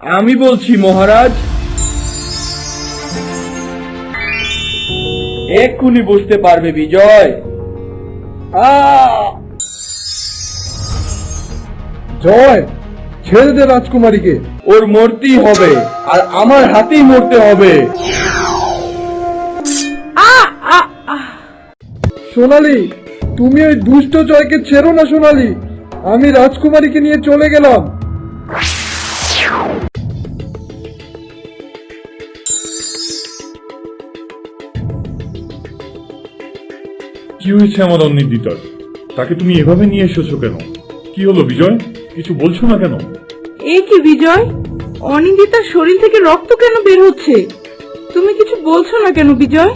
আমি বলছি মহারাজ এক্ষুনি বুঝতে পারবে বিজয়। আহ! জয় ছেড়ে দে রাজকুমারীকে। ওর মরতেই হবে আর আমার হাতেই মরতে হবে। সোনালি তুমি ওই দুষ্ট জয়কে ছেড়ো না সোনালি। আমি রাজকুমারীকে নিয়ে চলে গেলাম। কি হয়েছে আমার অনিন্দিতার তাকে তুমি এভাবে নিয়ে এসেছ কেন? কি হলো বিজয়? কিছু বলছো না কেন? এই কি বিজয়? অনিন্দিতার শরীর থেকে রক্ত কেন বের হচ্ছে? তুমি কিছু বলছো না কেন বিজয়?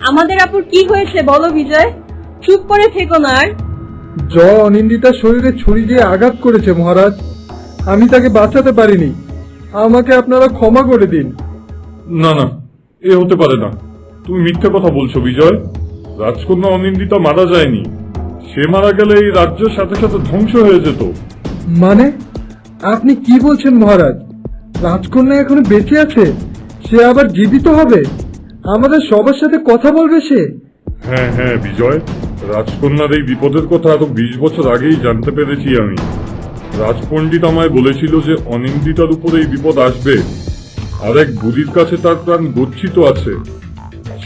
আমাদের আপুর কি হয়েছে বলো বিজয়? চুপ করে থেকো না আর। জয় অনিন্দিতার শরীরে ছুরি দিয়ে আঘাত করেছে মহারাজ। আমি তাকে বাঁচাতে পারিনি। আমাকে আপনারা ক্ষমা করে দিন। না না এ হতে পারে না। তুমি মিথ্যে কথা বলছো বিজয়। রাজকন্যা অনিন্দিতা মারা যায়নি। সে মারা গেলে এই রাজ্যের সাথে সাথে ধ্বংস হয়ে যেত। মানে? আপনি কি বলছেন মহারাজ? রাজকন্যা এখনও বেঁচে আছে? সে আবার জীবিত হবে? আমাদের সবার সাথে কথা বলবে সে? হ্যাঁ হ্যাঁ বিজয়। রাজকন্যার এই বিপদের কথা আরও বিশ বছর আগেই জানতে পেরেছি আমি। রাজপণ্ডিত আমায় বলেছিল যে অনিন্দিতার উপরে এই বিপদ আসবে। আর এক বুড়ির কাছে তার প্রাণ গচ্ছিত আছে।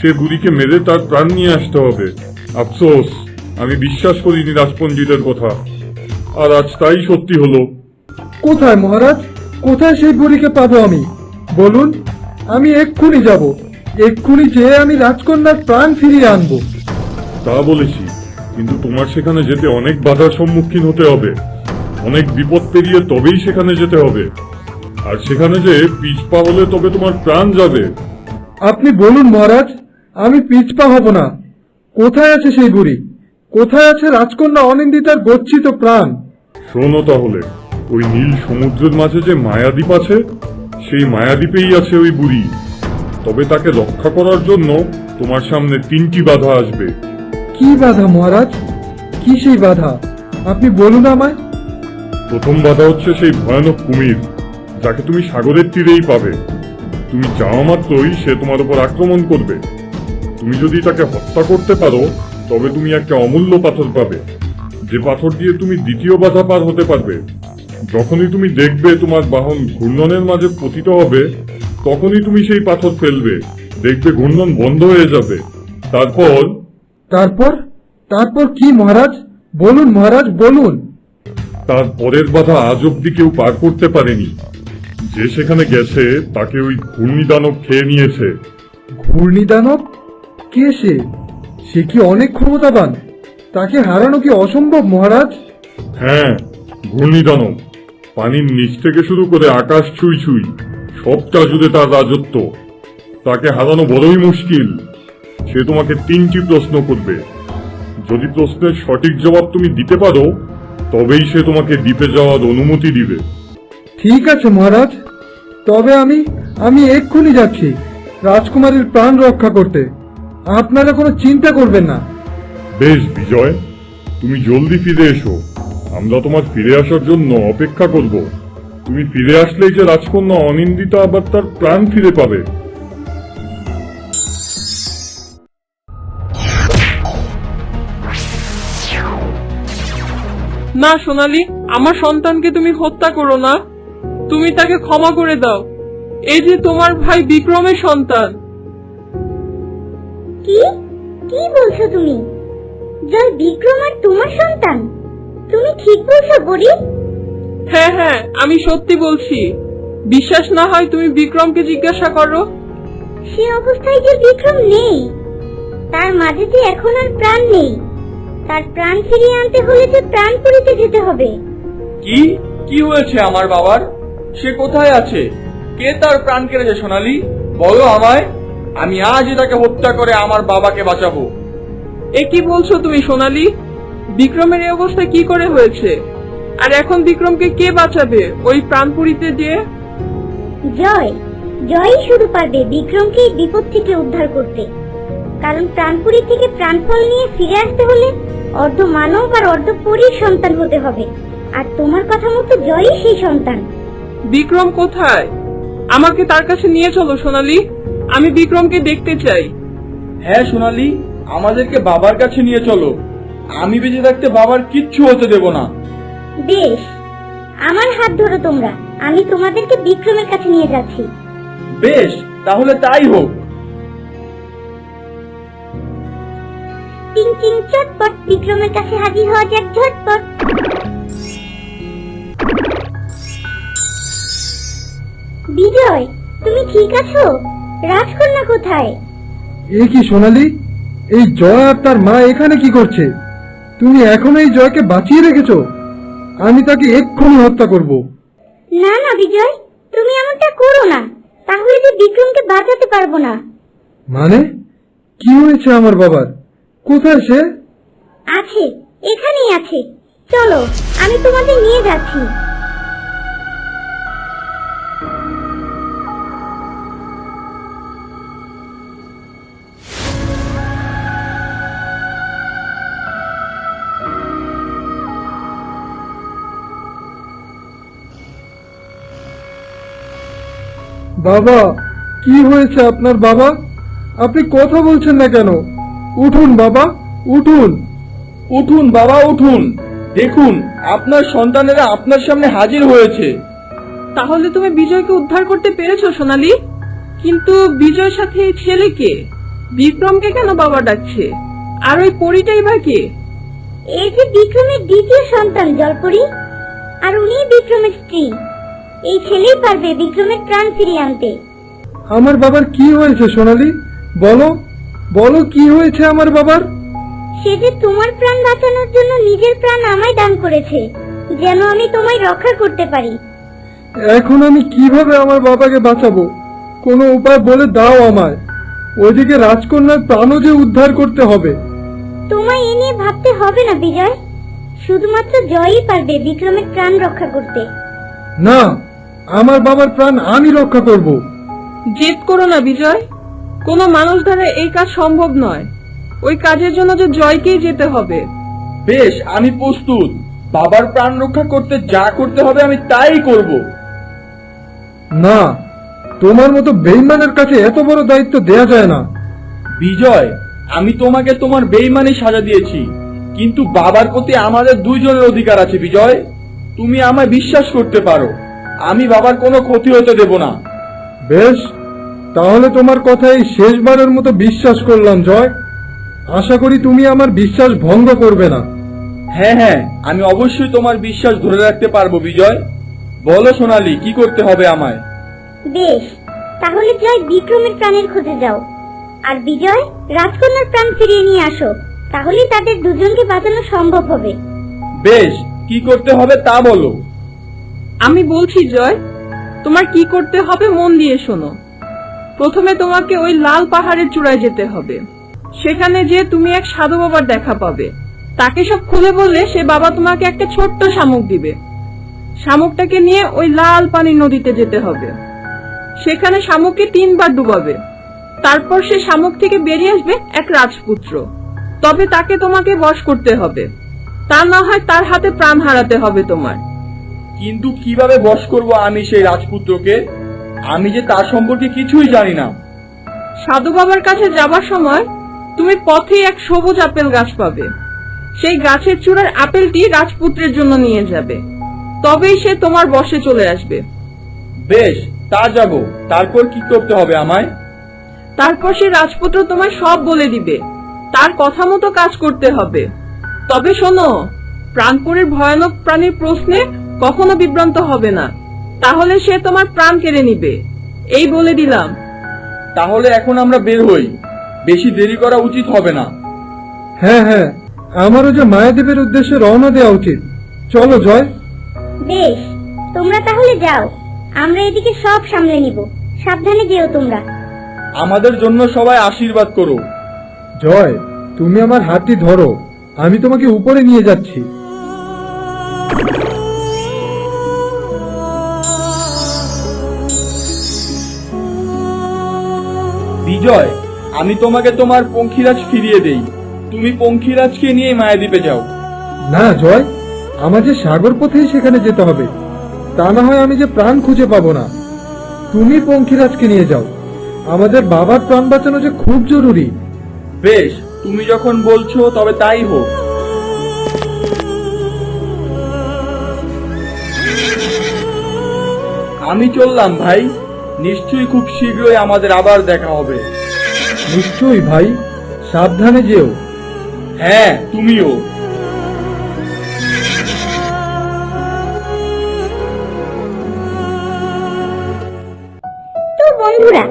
সে বুড়িকে মেরে তার প্রাণ নিয়ে আসতে হবে। আফসোস আমি বিশ্বাস করিনি রাজপণ্ডিতের কথা। আর আজ তাই সত্যি হলো। কোথায় মহারাজ? কোথায় সেই বুড়িকে পাবো আমি? বলুন আমি এক্ষুনি যাব। এক্ষুনি যেয়ে আমি রাজকন্যার প্রাণ ফিরিয়ে আনব। তা বলেছি কিন্তু তোমার সেখানে যেতে অনেক বাধার সম্মুখীন হতে হবে। অনেক বিপদ পেরিয়ে তবেই সেখানে যেতে হবে। আর সেখানে যে পিছপা হলে তবে তোমার প্রাণ যাবে। আপনি বলুন মহারাজ আমি পিছপা হব না। কোথায় আছে সেই বুড়ি? কোথায় আছে রাজকন্যা অনিন্দিতার গচ্ছিত প্রাণ? শোনো তাহলে ওই নীল সমুদ্রের মাঝে যে মায়াদ্বীপ আছে সেই মায়াদ্বীপেই আছে ওই বুড়ি। তবে তাকে রক্ষা করার জন্য তোমার সামনে তিনটি বাধা আসবে। কি বাধা মহারাজ? কি সেই বাধা? আপনি বলুন আমায়। প্রথম বাধা হচ্ছে সেই ভয়ানক কুমির যাকে তুমি সাগরের তীরেই পাবে। তুমি যাওয়া মাত্রই সে তোমার উপর আক্রমণ করবে। তুমি যদি তাকে হত্যা করতে পারো তবে তুমি একটা অমূল্য পাথর পাবে। যে পাথর দিয়ে তুমি দ্বিতীয় বাধা পার হতে পারবে। যখনই তুমি দেখবে তোমার বাহন ঘূর্ণনের মাঝে পতিত হবে তখনই তুমি সেই পাথর ফেলবে। দেখবে ঘূর্ণন বন্ধ হয়ে যাবে। তারপর? তারপর? তারপর কি মহারাজ? বলুন মহারাজ বলুন। তার পরের বাধা আজ অব্দি কেউ পার করতে পারেনি। যে সেখানে গেছে তাকে ওই ঘূর্ণিদানব খেয়ে নিয়েছে। ঘূর্ণিদানব? কে সে? সে কি অনেক ক্ষমতাবান? তাকে হারানো কি অসম্ভব মহারাজ? হ্যাঁ ঘূর্ণিদানব পানির নিচ থেকে শুরু করে আকাশ ছুঁই ছুঁই সবটা জুড়ে তার রাজত্ব। তাকে হারানো বড়ই মুশকিল। সে তোমাকে তিনটি প্রশ্ন করবে। যদি প্রশ্নের সঠিক জবাব তুমি দিতে পারো তবেই সে তোমাকে দ্বীপে যাওয়ার অনুমতি দিবে। ঠিক আছে মহারাজ। তবে আমি আমি এক্ষুনি যাচ্ছি রাজকুমারীর প্রাণ রক্ষা করতে। আপনারা কোনো চিন্তা করবেন না। বেশ বিজয়। তুমি জলদি ফিরে এসো। আমরা তোমার ফিরে আসার জন্য অপেক্ষা করব। তুমি ফিরে আসলেই যে রাজকন্যা অনিন্দিতা আবার তার প্রাণ ফিরে পাবে। না সোনালি আমার সন্তানকে তুমি হত্যা করো না। তুমি তাকে ক্ষমা করে দাও। এই যে তোমার ভাই বিক্রমের সন্তান। কি? কি বলছো তুমি? জয় বিক্রম আর তোমার সন্তান? তুমি ঠিক বলছো বুড়ি? হ্যাঁ হ্যাঁ আমি সত্যি বলছি। বিশ্বাস না হয় তুমি বিক্রমকে জিজ্ঞাসা করো। সে অবস্থায় যে বিক্রম নেই তার মাঝে যে এখন আর প্রাণ নেই তার প্রাণ ফিরিয়ে আনতে হলে যে প্রাণ পুরিতে যেতে হবে। কি? কি হয়েছে আমার বাবার? সে কোথায় আছে? কে তার প্রাণ কেড়েছে সোনালি? বলো আমায়। আমি আজই তাকে হত্যা করে আমার বাবাকে বাঁচাবো। এ কি বলছো তুমি সোনালি? বিক্রমের এই অবস্থা কি করে হয়েছে? আর এখন বিক্রমকে কে বাঁচাবে? ওই প্রাণপুরীতে যে? জয়। জয়ই শুধু পারবে বিক্রমকে এই বিপদ থেকে উদ্ধার করতে। কারণ প্রাণপুরী থেকে প্রাণফল নিয়ে ফিরে আসতে হলে অর্ধ মানব আর অর্ধ পরীর সন্তান হতে হবে। আর তোমার কথা মতো জয়ই সেই সন্তান। বিক্রম কোথায়? আমাকে তার কাছে নিয়ে চলো সোনালি। আমি বিক্রমকে দেখতে চাই। হ্যাঁ সোনালি আমাদেরকে বাবার কাছে নিয়ে চলো। আমি বেঁচে থাকতে বাবার কিচ্ছু হতে দেব না। বেশ আমার হাত ধরো তোমরা। আমি তোমাদেরকে বিক্রমের কাছে নিয়ে যাচ্ছি। বেশ তাহলে তাই হোক। টিং টিং চটপট বিক্রমের কাছে হাজির হওয়া যাক ঝটপট। বিজয় তুমি ঠিক আছো? রাজকন্যা কোথায়? এ কি সোনালি? এই জয় আর তার মা এখানে কি করছে? তুমি এখনও এই জয়কে বাঁচিয়ে রেখেছো? আমি তাকে এক্ষুনি হত্যা করব। না না বিজয় তুমি এমনটা করো না। তাহলে যে বিক্রমকে বাঁচাতে পারব না। মানে? কি হয়েছে আমার বাবার? কোথায় সে? আছে এখানেই আছে। চলো আমি তোমাদের নিয়ে যাচ্ছি। বাবা কি হয়েছে আপনার বাবা? আপনি কথা বলছেন না কেন? উঠুন বাবা উঠুন। উঠুন বাবা উঠুন। দেখুন আপনার সন্তানেরা আপনার সামনে হাজির হয়েছে। তাহলে তুমি বিজয়কে উদ্ধার করতে পেরেছ সোনালি? কিন্তু বিজয়ের সাথে এই ছেলেকে বিক্রমকে কেন বাবা ডাকছে? আর ওই পরিটাই বা কে? এই যে বিক্রমের দ্বিতীয় সন্তান জলপরি। আর উনি বিক্রমের স্ত্রী। এই ছেলেই পারবে বিক্রমের প্রাণ ফিরিয়ে আনতে। আমার বাবার কি হয়েছে সোনালি? বলো বলো কি হয়েছে আমার বাবার? সে যে তোমার প্রাণ বাঁচানোর জন্য নিজের প্রাণ আমায় দান করেছে যেন আমি তোমায় রক্ষা করতে পারি। এখন আমি কীভাবে আমার বাবাকে বাঁচাবো? কোনো উপায় বলে দাও আমায়। ওইদিকে রাজকন্যার প্রাণও যে উদ্ধার করতে হবে। তোমায় এ নিয়ে ভাবতে হবে না বিজয়। শুধুমাত্র জয়ই পারবে বিক্রমের প্রাণ রক্ষা করতে। না আমার বাবার প্রাণ আমি রক্ষা করব। জেদ করো না বিজয়। কোনো মানুষ দ্বারা এই কাজ সম্ভব নয়। ওই কাজের জন্য যে জয়কেই যেতে হবে। বেশ আমি প্রস্তুত। বাবার প্রাণ রক্ষা করতে যা করতে হবে আমি তাই করব। না তোমার মতো বেইমানের কাছে এত বড় দায়িত্ব দেয়া যায় না। বিজয় আমি তোমাকে তোমার বেইমানি সাজা দিয়েছি। কিন্তু বাবার প্রতি আমাদের দুইজনের অধিকার আছে বিজয়। তুমি আমায় বিশ্বাস করতে পারো। আমি বাবার কোনো ক্ষতি হতে দেব না। বেশ তাহলে তোমার কথাই শেষবারের মতো বিশ্বাস করলাম জয়। আশা করি তুমি আমার বিশ্বাস ভঙ্গ করবে না। হ্যাঁ হ্যাঁ আমি অবশ্যই তোমার বিশ্বাস ধরে রাখতে পারব বিজয়। বলো সোনালি কি করতে হবে আমায়? বেশ তাহলে জয় বিক্রমের প্রাণের খোঁজে যাও। আর বিজয় রাজকন্যার প্রাণ ফিরিয়ে নিয়ে আসো। তাহলেই তাদের দুজনকে বাঁচানো সম্ভব হবে। বেশ কি করতে হবে তা বলো। আমি বলছি, জয়, তোমার কি করতে হবে মন দিয়ে শোনো। প্রথমে তোমাকে ওই লাল পাহাড়ের চূড়ায় যেতে হবে। সেখানে যে তুমি এক সাধু বাবার দেখা পাবে। তাকে সব খুলে বললে সে বাবা তোমাকে একটা ছোট্ট শামুক দিবে। শামুকটাকে নিয়ে ওই লাল পানির নদীতে যেতে হবে। সেখানে শামুককে তিনবার ডুবাবে। তারপর সে শামুক থেকে বেরিয়ে আসবে এক রাজপুত্র। তবে তাকে তোমাকে বশ করতে হবে। তা না হয় তার হাতে প্রাণ হারাতে হবে তোমার। কিন্তু কীভাবে বশ করব আমি সেই রাজপুত্রকে? আমি যে তার সম্পর্কে কিছুই জানি না। সাধু বাবার কাছে যাবার সময় তুমি পথে এক সবুজ আপেল গাছ পাবে। সেই গাছের চূড়ার আপেলটি রাজপুত্রের জন্য নিয়ে যাবে। তবেই সে তোমার বশে চলে আসবে। বেশ তা যাব। তারপর কি করতে হবে আমায়? তারপর সে রাজপুত্র তোমায় সব বলে দিবে। তার কথা মতো কাজ করতে হবে। তবে শোনো প্রাণপুরের ভয়ানক প্রাণীর প্রশ্নে কখনো বিভ্রান্ত হবে না। তাহলে সে তোমার প্রাণ কেড়ে নিবে। এই বলে দিলাম। তাহলে এখন আমরা বের হই। বেশি দেরি করা উচিত হবে না। হ্যাঁ হ্যাঁ। আমারও যে মায়াদেবের উদ্দেশ্যে রওনা দেওয়া উচিত। চলো জয়। বেশ তোমরা তাহলে যাও। আমরা এদিকে সব সামলে নিব। সাবধানে যেও তোমরা। আমাদের জন্য সবাই আশীর্বাদ করো। জয় তুমি আমার হাতটি ধরো। আমি তোমাকে উপরে নিয়ে যাচ্ছি। বিজয় আমি তোমাকে তোমার পঙ্খিরাজ ফিরিয়ে দেই। তুমি পঙ্খিরাজকে নিয়ে মায়াদ্বীপে যাও। না জয় আমাদের সাগর পথেই সেখানে যেতে হবে। তা না হয় আমি যে প্রাণ খুঁজে পাবো না। তুমি পঙ্খিরাজকে নিয়ে যাও। আমাদের বাবার প্রাণ বাঁচানো যে খুব জরুরি। বেশ তুমি যখন বলছো তবে তাই হোক। আমি চললাম ভাই। নিশ্চয়ই খুব শীঘ্রই আমাদের আবার দেখা হবে। নিশ্চয়ই ভাই। সাবধানে যেও। হ্যাঁ তুমিও। তো বন্ধুরা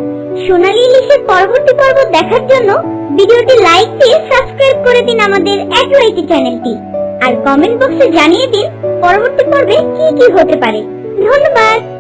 সোনালী ইলিশের পরবর্তী পর্ব দেখার জন্য ভিডিওটি লাইক দিয়ে সাবস্ক্রাইব করে দিন আমাদের অ্যাডওয়াইটি চ্যানেলটি। আর কমেন্ট বক্সে জানিয়ে দিন পরবর্তী পর্বে কি কি হতে পারে। ধন্যবাদ।